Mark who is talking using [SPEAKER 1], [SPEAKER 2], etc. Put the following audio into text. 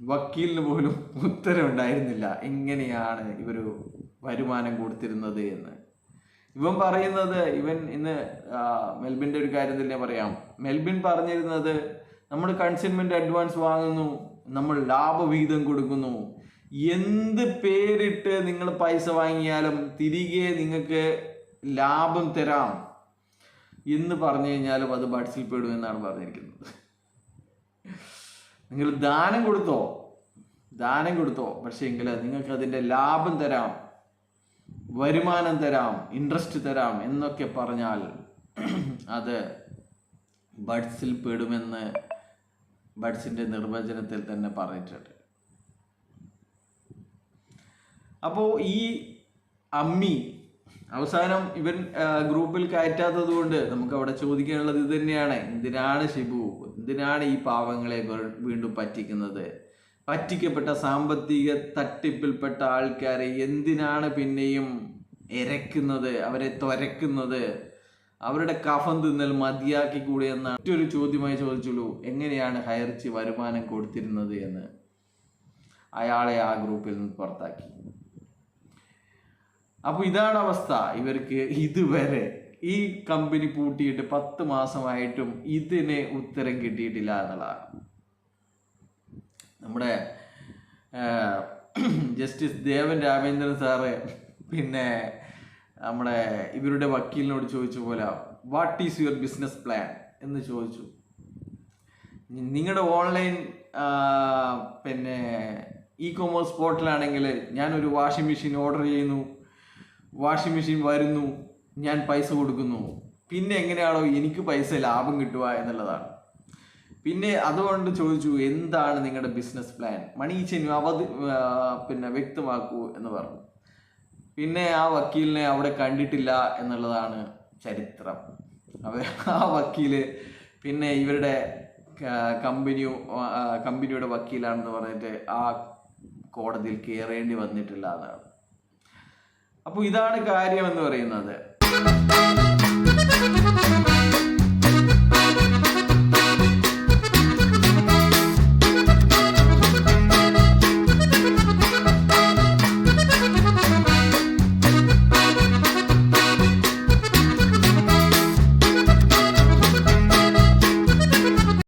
[SPEAKER 1] വക്കീലിന് പോലും ഉത്തരവുണ്ടായിരുന്നില്ല. എങ്ങനെയാണ് ഇവർ വരുമാനം കൊടുത്തിരുന്നത് എന്ന്. ഇവൻ പറയുന്നത് ഇവൻ ഇന്ന് മെൽബിന്റെ ഒരു കാര്യം തന്നെ പറയാം. മെൽബിൻ പറഞ്ഞിരുന്നത് നമ്മൾ കൺസൈൻമെന്റ് അഡ്വാൻസ് വാങ്ങുന്നു നമ്മൾ ലാഭവിഹിതം കൊടുക്കുന്നു. എന്ത് പേരിട്ട് നിങ്ങൾ പൈസ വാങ്ങിയാലും തിരികെ നിങ്ങൾക്ക് ലാഭം തരാം എന്ന് പറഞ്ഞു കഴിഞ്ഞാലും അത് ബഡ്സിൽ പെടും എന്നാണ് പറഞ്ഞിരിക്കുന്നത്. നിങ്ങൾ ദാനം കൊടുത്തോ? ദാനം കൊടുത്തോ. പക്ഷേ എങ്കിൽ നിങ്ങൾക്ക് അതിന്റെ ലാഭം തരാം. വരുമാനം തരാം. ഇൻട്രസ്റ്റ് തരാം. എന്നൊക്കെ പറഞ്ഞാൽ അത് ബഡ്സിൽ പെടുമെന്ന് ബഡ്സിന്റെ നിർവചനത്തിൽ തന്നെ പറഞ്ഞിട്ടുണ്ട്. അപ്പോൾ ഈ അമ്മി അവസാനം ഇവൻ ഗ്രൂപ്പിൽ കയറ്റാത്തത് കൊണ്ട് നമുക്ക് അവിടെ ചോദിക്കാനുള്ളത് ഇത് തന്നെയാണ്. എന്തിനാണ് ഷിബു എന്തിനാണ് ഈ പാവങ്ങളെ വീണ്ടും പറ്റിക്കുന്നത്? പറ്റിക്കപ്പെട്ട സാമ്പത്തിക തട്ടിപ്പിൽപ്പെട്ട ആൾക്കാരെ എന്തിനാണ് പിന്നെയും ഇരക്കുന്നത് അവരെ തുരക്കുന്നത് അവരുടെ കഫം തിന്നൽ മതിയാക്കി കൂടി എന്ന? മറ്റൊരു ചോദ്യമായി ചോദിച്ചുള്ളൂ എങ്ങനെയാണ് ഹയർച്ചി വരുമാനം കൊടുത്തിരുന്നത് എന്ന്? അയാളെ ആ ഗ്രൂപ്പിൽ നിന്ന് പുറത്താക്കി. അപ്പോൾ ഇതാണ് അവസ്ഥ. ഇവർക്ക് ഇതുവരെ ഈ കമ്പനി പൂട്ടിയിട്ട് പത്ത് മാസമായിട്ടും ഇതിന് ഉത്തരം കിട്ടിയിട്ടില്ല എന്നുള്ളതാണ്. നമ്മുടെ ജസ്റ്റിസ് ദേവൻ രാമേന്ദ്രൻ സാറ് പിന്നെ നമ്മുടെ ഇവരുടെ വക്കീലിനോട് ചോദിച്ച പോലെ what is your business plan എന്ന് ചോദിച്ചു. നിങ്ങളുടെ ഓൺലൈൻ പിന്നെ ഇ കൊമേഴ്സ് പോർട്ടലാണെങ്കിൽ ഞാനൊരു വാഷിംഗ് മെഷീൻ ഓർഡർ ചെയ്യുന്നു. വാഷിംഗ് മെഷീൻ വരുന്നു. ഞാൻ പൈസ കൊടുക്കുന്നു. പിന്നെ എങ്ങനെയാണോ എനിക്ക് പൈസ ലാഭം കിട്ടുക എന്നുള്ളതാണ്. പിന്നെ അതുകൊണ്ട് ചോദിച്ചു എന്താണ് നിങ്ങളുടെ ബിസിനസ് പ്ലാൻ മണീച്ചനു അവധി പിന്നെ വ്യക്തമാക്കൂ എന്ന് പറഞ്ഞു. പിന്നെ ആ വക്കീലിനെ അവിടെ കണ്ടിട്ടില്ല എന്നുള്ളതാണ് ചരിത്രം. അവ ആ വക്കീൽ പിന്നെ ഇവരുടെ കമ്പനിയു കമ്പനിയുടെ വക്കീലാണെന്ന് പറഞ്ഞിട്ട് ആ കോടതിയിൽ കയറേണ്ടി വന്നിട്ടില്ല എന്നാണ്. അപ്പോൾ ഇതാണ് കാര്യം എന്ന് പറയുന്നത്. thank you.